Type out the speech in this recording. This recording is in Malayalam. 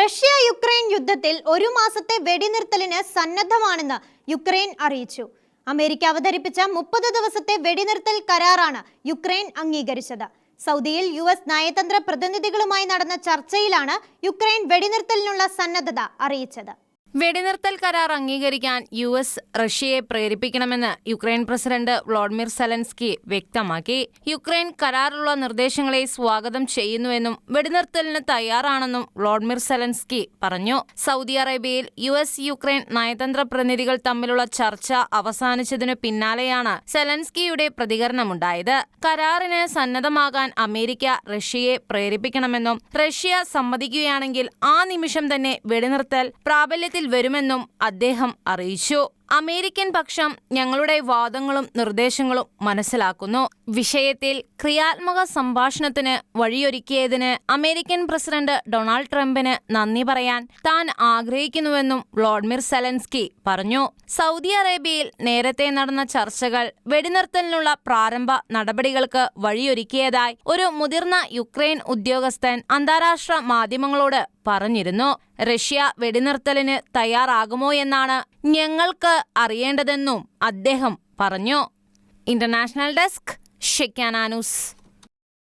റഷ്യ യുക്രൈൻ യുദ്ധത്തിൽ ഒരു മാസത്തെ വെടിനിർത്തലിന് സന്നദ്ധമാണെന്ന് യുക്രൈൻ അറിയിച്ചു. അമേരിക്ക അവതരിപ്പിച്ച മുപ്പത് ദിവസത്തെ വെടിനിർത്തൽ കരാറാണ് യുക്രൈൻ അംഗീകരിച്ചത്. സൗദിയിൽ യു എസ് നയതന്ത്ര പ്രതിനിധികളുമായി നടന്ന ചർച്ചയിലാണ് യുക്രൈൻ വെടിനിർത്തലിനുള്ള സന്നദ്ധത അറിയിച്ചത്. വെടിനിർത്തൽ കരാർ അംഗീകരിക്കാൻ യു എസ് റഷ്യയെ പ്രേരിപ്പിക്കണമെന്ന് യുക്രൈൻ പ്രസിഡന്റ് വ്ളോഡിമിർ സെലൻസ്കി വ്യക്തമാക്കി. യുക്രൈൻ കരാറുള്ള നിർദ്ദേശങ്ങളെ സ്വാഗതം ചെയ്യുന്നുവെന്നും വെടിനിർത്തലിന് തയ്യാറാണെന്നും വ്ളോഡിമിർ സെലൻസ്കി പറഞ്ഞു. സൗദി അറേബ്യയിൽ യു എസ് യുക്രൈൻ നയതന്ത്ര പ്രതിനിധികൾ തമ്മിലുള്ള ചർച്ച അവസാനിച്ചതിനു പിന്നാലെയാണ് സെലൻസ്കിയുടെ പ്രതികരണമുണ്ടായത്. കരാറിന് സന്നദ്ധമാകാൻ അമേരിക്ക റഷ്യയെ പ്രേരിപ്പിക്കണമെന്നും റഷ്യ സമ്മതിക്കുകയാണെങ്കിൽ ആ നിമിഷം തന്നെ വെടിനിർത്തൽ പ്രാബല്യത്തിൽ വരുമെന്നും അദ്ദേഹം അറിയിച്ചു. അമേരിക്കൻ പക്ഷം ഞങ്ങളുടെ വാദങ്ങളും നിർദ്ദേശങ്ങളും മനസ്സിലാക്കുന്നു. വിഷയത്തിൽ ക്രിയാത്മക സംഭാഷണത്തിന് വഴിയൊരുക്കിയതിന് അമേരിക്കൻ പ്രസിഡന്റ് ഡൊണാൾഡ് ട്രംപിന് നന്ദി പറയാൻ താൻ ആഗ്രഹിക്കുന്നുവെന്നും വ്ളോഡിമിർ സെലൻസ്കി പറഞ്ഞു. സൗദി അറേബ്യയിൽ നേരത്തെ നടന്ന ചർച്ചകൾ വെടിനിർത്തലിനുള്ള പ്രാരംഭ നടപടികൾക്ക് വഴിയൊരുക്കിയതായി ഒരു മുതിർന്ന യുക്രൈൻ ഉദ്യോഗസ്ഥൻ അന്താരാഷ്ട്ര മാധ്യമങ്ങളോട് പറഞ്ഞിരുന്നു. റഷ്യ വെടിനിർത്തലിന് തയ്യാറാകുമോ എന്നാണ് ഞങ്ങൾക്ക് അറിയേണ്ടതെന്നും അദ്ദേഹം പറഞ്ഞു. International desk ഷെക്കാനാനൂസ്